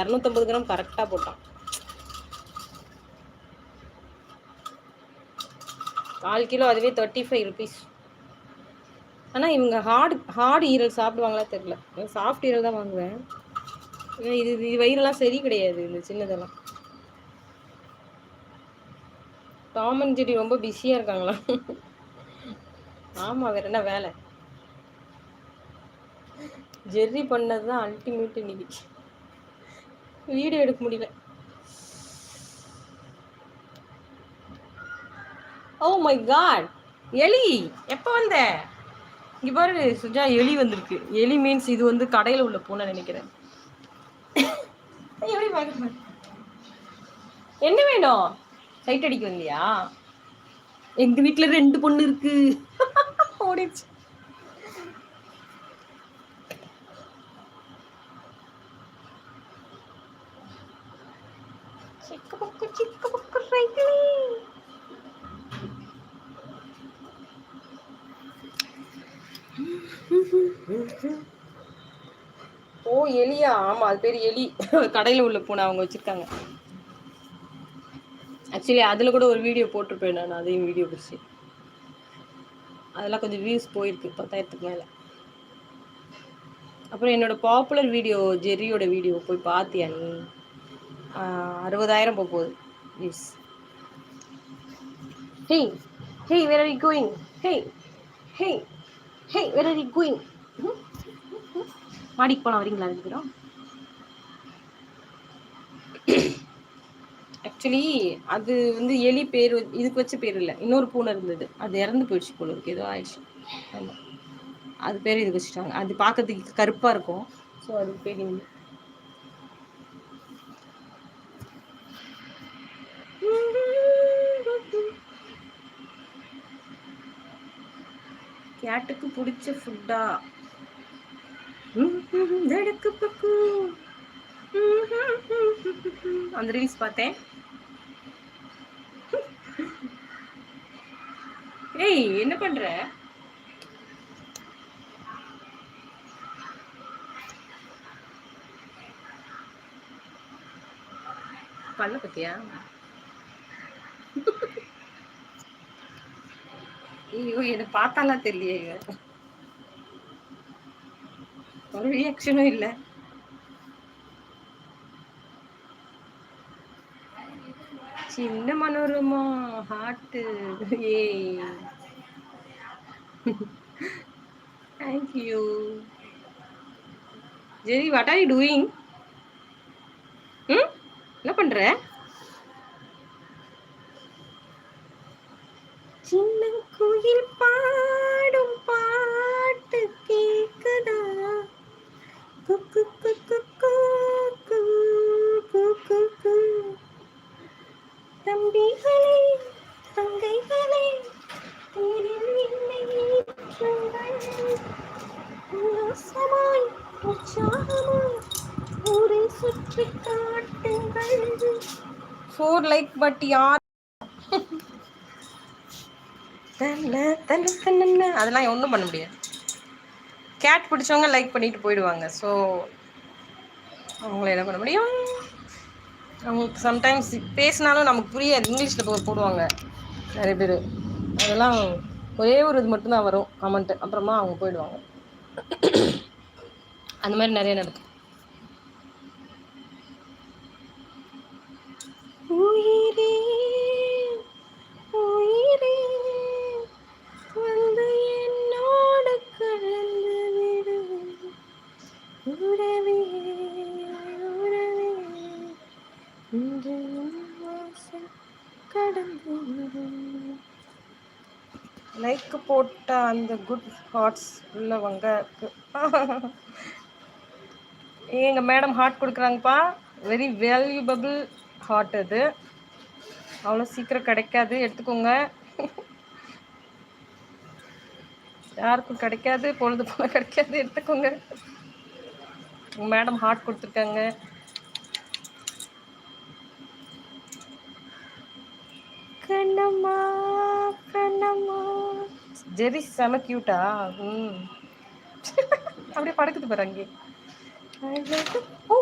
இரநூத்தம்பது கிராம் கரெக்டாக போட்டான். கால் கிலோ அதுவே தேர்ட்டி ஃபைவ் ருபீஸ் ஆனால் இவங்க ஹார்டு ஹார்டு ஈரல் சாப்பிடுவாங்களா தெரில சாஃப்ட் ஈரல் தான் வாங்குவேன். இது இது வயிறெல்லாம் சரி கிடையாது இந்த சின்னதெல்லாம். டாம் அண்ட் ஜெரி ரொம்ப பிஸியாக இருக்காங்களா ஆமாம் வேற என்ன வேலை? ஜெர்ரி பண்ணது தான் அல்டிமேட் இன்னைக்கு வீடியோ எடுக்க முடியல. ஓ மை காட் எலி. எப்போ வந்த? இங்கே பாரு சுஜா எலி வந்திருக்கு. எலி மீன்ஸ் இது வந்து கடையில் உள்ள பூனை நினைக்கிறேன். எப்படி பார்க்க என்ன வேணும்? சைட் அடிக்க வந்தியா எங்கள் வீட்டில் ரெண்டு பொண்ணு இருக்கு. ஓடிடுச்சு. சிக்கு பக்கு சிக்க பக்கு ஓ எலியா? ஆமா அது பேர் எலி. கடையில உள்ள பூனை அவங்க வச்சிருக்காங்க. ஆக்சுவலி அதுல கூட ஒரு வீடியோ போட்டிருப்பேன் நான். அதையும் வீடியோ பிடிச்சி. அதெல்லாம் கொஞ்சம் வியூஸ் போயிருக்கு பத்தாயிரத்துக்கு மேல. அப்புறம் என்னோட பாப்புலர் வீடியோ ஜெர்ரியோட வீடியோ போய் பார்த்தியா நீ? அறுபதாயிரம் போக போகுது yes hey hey where are you going hey hey hey where are you going மாடிக்கு போகலாம் வரீங்களா இருக்கிறோம் ஆக்சுவலி அது வந்து எலி பேர் இதுக்கு வச்ச பேர் இல்லை. இன்னொரு பூனை இருந்தது. அது இறந்து போயிடுச்சு போல இருக்கு. ஏதோ ஆயிடுச்சு. ஆமா. அது பேர் இதுக்கு வச்சுட்டாங்க. அது பார்க்கறதுக்கு கருப்பாக இருக்கும். ஸோ அதுக்கு பேர் இந்த கேட்டுக்கு பிடிச்ச ஃபுட்டா பக்கு. அந்த ரீல்ஸ் பார்த்தேன். ஏய் என்ன பண்ற? பல்ல பத்தியா? ஐயோ என்ன பார்த்தாலாம் தெரியலையே ஒரு ரியாக்ஷனும் இல்லை. சின்ன Manorama heart A thank you Jerry what are you doing ம்? என்ன பண்ற சின்ன குயில் பாடும் பாட்டு கேக்குதா? குக்கு குக்கு குக்கு குக்கு குக்கு தம்பிகளே தங்கைகளே தேரில் என்னை ஏற்றுங்கள். உல்லாசமாய் உற்சாகமாய் ஊரை சுற்றி காட்டுங்கள். ஃபோர் லைக் பட் யார்? அதெல்லாம் ஒன்றும் பண்ண முடியாது. கேட் பிடிச்சவங்க லைக் பண்ணிட்டு போயிடுவாங்க. ஸோ அவங்கள என்ன பண்ண முடியும்? அவங்களுக்கு சம்டைம்ஸ் பேசினாலும் நமக்கு புரியாது. இங்கிலீஷில் போடுவாங்க. நிறைய பேர். அதெல்லாம் ஒரே ஒரு இது மட்டும்தான் வரும். கமெண்ட்டு அப்புறமா அவங்க போயிடுவாங்க. அந்த மாதிரி நிறைய நடக்கும். கடந்து லைக் போட்ட அந்த குட் ஹார்ட்ஸ் உள்ளவங்க எங்கள் மேடம் ஹார்ட் கொடுக்குறாங்கப்பா. வெரி வேல்யூபபிள் ஹார்ட் அது. அவ்வளோ சீக்கிரம் கிடைக்காது எடுத்துக்கோங்க. யாருக்கும் கிடைக்காது பொழுது போல கிடைக்காது எடுத்துக்கோங்க. உங்கள் மேடம் ஹார்ட் கொடுத்துருக்காங்க. கண்ணம்மா கண்ணம்மா. ஜெரி செம கியூட்டா ம். அப்படியே படுக்குது பாரு அங்கே ஓ.